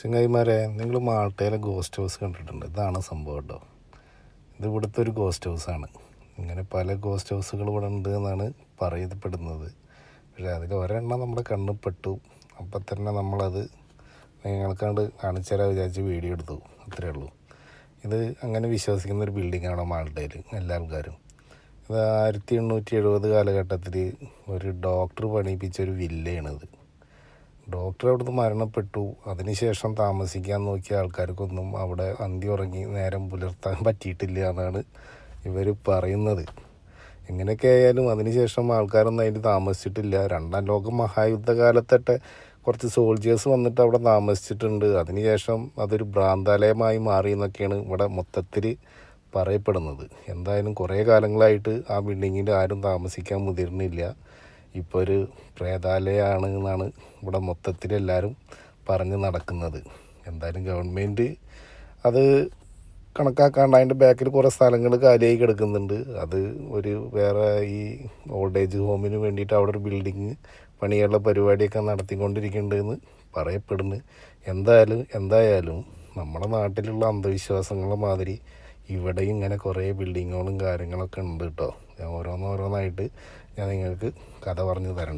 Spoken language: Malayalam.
ചങ്ങായിമാരെ നിങ്ങൾ മാൾട്ടയിലെ ഗോസ്റ്റ് ഹൗസ് കണ്ടിട്ടുണ്ട്. ഇതാണ് സംഭവം കേട്ടോ. ഇത് ഇവിടുത്തെ ഒരു ഗോസ്റ്റ് ഹൗസാണ് ഇങ്ങനെ പല ഗോസ്റ്റ് ഹൗസുകൾ ഇവിടെ ഉണ്ട് എന്നാണ് പറയപ്പെടുന്നത്. പക്ഷേ അതിൽ ഒരെണ്ണം നമ്മുടെ കണ്ണിൽ പെട്ടു. അപ്പം തന്നെ നമ്മളത് നിങ്ങൾക്കാണ്ട് കാണിച്ചു തരാൻ വിചാരിച്ച് വീഡിയോ എടുത്തു. അത്രേ ഉള്ളൂ. ഇത് അങ്ങനെ വിശ്വസിക്കുന്ന ഒരു ബിൽഡിങ്ങാണ് മാൾട്ടയിൽ എല്ലാ ആൾക്കാരും. ഇത് ആയിരത്തി എണ്ണൂറ്റി എഴുപത് കാലഘട്ടത്തിൽ ഒരു ഡോക്ടർ പണിയിപ്പിച്ച ഒരു വില്ലയാണിത് ഡോക്ടർ അവിടുന്ന് മരണപ്പെട്ടു. അതിനുശേഷം താമസിക്കാൻ നോക്കിയ ആൾക്കാർക്കൊന്നും അവിടെ അന്തി ഉറങ്ങി നേരം പുലർത്താൻ പറ്റിയിട്ടില്ല എന്നാണ് ഇവർ പറയുന്നത്. എങ്ങനെയൊക്കെ ആയാലും അതിനുശേഷം ആൾക്കാരൊന്നും അതിൽ താമസിച്ചിട്ടില്ല. രണ്ടാം ലോക മഹായുദ്ധ കാലത്തൊക്കെ കുറച്ച് സോൾജേഴ്സ് വന്നിട്ട് അവിടെ താമസിച്ചിട്ടുണ്ട്. അതിനുശേഷം അതൊരു ഭ്രാന്താലയമായി മാറി എന്നൊക്കെയാണ് ഇവിടെ മൊത്തത്തിൽ പറയപ്പെടുന്നത്. എന്തായാലും കുറേ കാലങ്ങളായിട്ട് ആ ബിൽഡിങ്ങിൽ ആരും താമസിക്കാൻ മുതിർന്നില്ല. ഇപ്പോൾ ഒരു പ്രേതാലയമാണ് എന്നാണ് ഇവിടെ മൊത്തത്തിൽ എല്ലാവരും പറഞ്ഞ് നടക്കുന്നത്. എന്തായാലും ഗവൺമെന്റ് അത് കണക്കാക്കാണ്ട് അതിന്റെ ബാക്കിൽ കുറേ സ്ഥലങ്ങൾ കാലിയായി കിടക്കുന്നുണ്ട്. അത് ഒരു വേറെ ഈ ഓൾഡ് ഏജ് ഹോമിന് വേണ്ടിയിട്ട് അവിടെ ഒരു ബിൽഡിങ് പണിയുള്ള പരിപാടിയൊക്കെ നടത്തിക്കൊണ്ടിരിക്കുന്നുണ്ടെന്ന് പറയപ്പെടുന്നു. എന്തായാലും എന്തായാലും നമ്മുടെ നാട്ടിലുള്ള അന്ധവിശ്വാസങ്ങളെ മാതിരി ഇവിടെയും ഇങ്ങനെ കുറേ ബിൽഡിങ്ങുകളും കാര്യങ്ങളൊക്കെ ഉണ്ട് കേട്ടോ ഞാൻ ഓരോന്നോരോന്നായിട്ട് ഞാൻ നിങ്ങൾക്ക് കഥ പറഞ്ഞു തരണ്ട്.